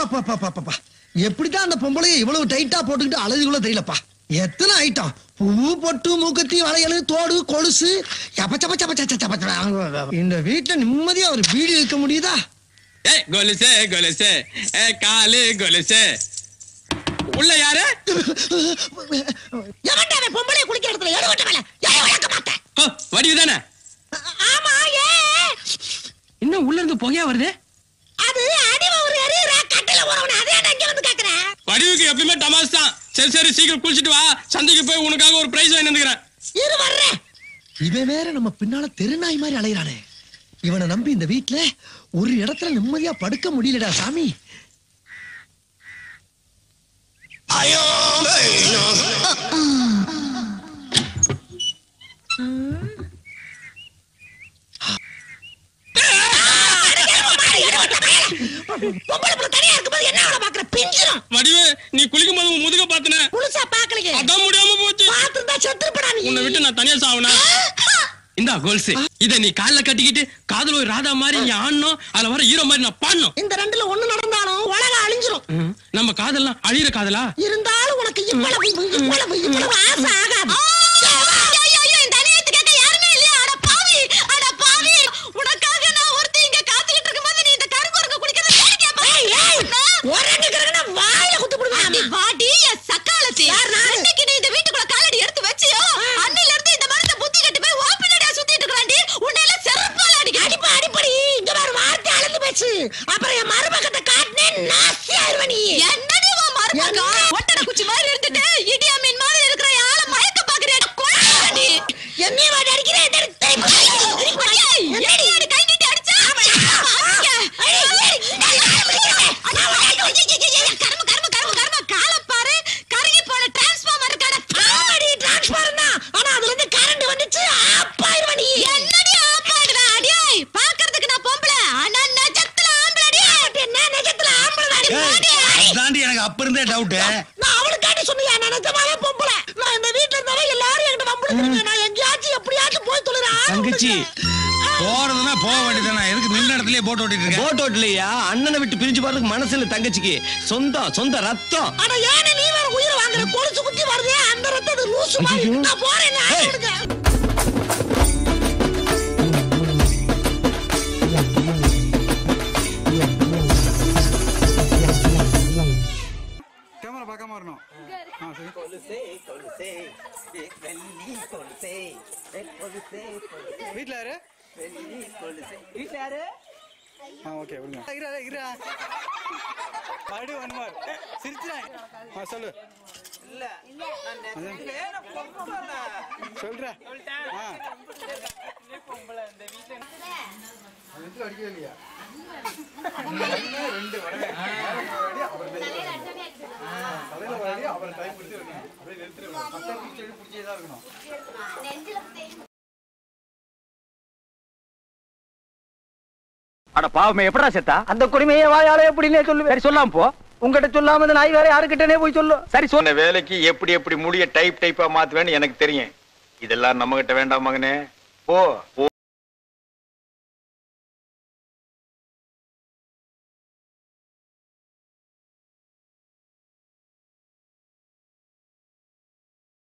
அப்பா எப்படிதான் அந்த பொம்பளைய இவ்வளவு டைட்டா போட்டுக்கிட்டு அழகுக்குள்ள தெரியலப்பா. எத்தனை ஐட்டம் பூ பொட்டு மூக்கத்தி வளையல் தோடு கொலுசு. இந்த வீட்டுல நிம்மதியா ஒரு வீடு இருக்க முடியுதா? ஏ கொலுசே கொலுசே. ஏ காலு கொலுசே. உள்ள யாரு? பொம்பளைய குளிக்கிற இடத்துல? எடுவட்ட மேல. எப்பயுமே டமாஸ் தான். சரி சரி சீக்கிரம் குளிச்சிட்டு வா. சந்தைக்கு போய் உனக்காக ஒரு பிரைஸ் வாங்கி வந்துக்கிறேன். இரு வர்றேன் இவன் வேற நம்ம பின்னால தெருநாய் மாதிரி அலையிறானே. இவனை நம்பி இந்த வீட்டுல ஒரு இடத்துல நிம்மதியா படுக்க முடியலடா சாமி. பொம்பளை புள்ள தனியா இருக்கும்போது என்ன அவளை பாக்குற பிஞ்சிரும். வடிவு நீ குளிக்கும் போது உன் முதுக பாத்துன. முழுசா பாக்கலையே அதான் முடியாம போச்சு. பாத்துருந்தா செத்துருப்படா நீ. உன்னை விட்டு நான் தனியா சாவனா? இந்தா கோல்ஸ் இத நீ கால்ல கட்டிக்கிட்டு காதல் ஒரு ராதா மாதிரி நீ ஆடணும். அதுல வர ஹீரோ மாதிரி நான் பாடணும். இந்த ரெண்டுல ஒண்ணு நடந்தாலும் உலகம் அழிஞ்சிரும். நம்ம காதல்லாம் அழியிற காதலா? இருந்தாலும் உனக்கு இவ்வளவு இவ்வளவு இவ்வளவு ஆசை ஆகாது. வார்த்தை அளந்து பேசு அப்புறம் என் மருமகத்தை காட்டினே நாசி ஆயிருவ நீ. என்னடி உன் மருமகம் ஒட்டட குச்சி மாதிரி இருந்துட்டு இடியா மீன் மாதிரி இருக்கிற ஆளை மயக்க பாக்குறியா என்னைய வாடி அப்ப இருந்தே டவுட் நான் அவளுக்காண்டி சொன்னியா? நான் நிஜமாவே பொம்பளை. நான் இந்த வீட்டுல இருந்தாலும் எல்லாரும் என்கிட்ட வம்பளுக்குறீங்க நான் எங்கேயாச்சும் எப்படியாச்சும் போய் தொழுறேன் தங்கச்சி போறதுன்னா போக வேண்டியதுதானே? எதுக்கு நின்ன இடத்துலயே போட்டு ஓட்டிட்டு இருக்க? போட்டோ இல்லையா அண்ணனை விட்டு பிரிஞ்சு போறதுக்கு மனசு இல்ல தங்கச்சிக்கு. சொந்தம் சொந்த ரத்தம். ஆனா ஏன்னு நீ வேற உயிரை வாங்குற? கொலுசு குத்தி வருதே அந்த ரத்தது லூசு மாதிரி. நான் போறேன் சரி வீட்ல யாரு ஆ ஓகே விடுங்க இரா இரா மறுபடியும் ஒன் மார் சிரிச்சுறேன் ஆ சொல்லு சொல்றா ஆ அடிக்கவே இல்லையா தான் இருக்கணும் அட பாவமே எப்படா செத்தா? அந்த குடிமையை வாயால எப்படின்னே சொல்லு. சரி சொல்லாம போ. உங்ககிட்ட சொல்லாம இந்த நாய் வேற யாருக்கிட்டனே போய் சொல்லு. சரி சொன்ன வேலைக்கு எப்படி எப்படி முடிய டைப் டைப்பா மாத்துவேன்னு எனக்கு தெரியும். இதெல்லாம் நம்ம கிட்ட வேண்டாம் மகனே. போ.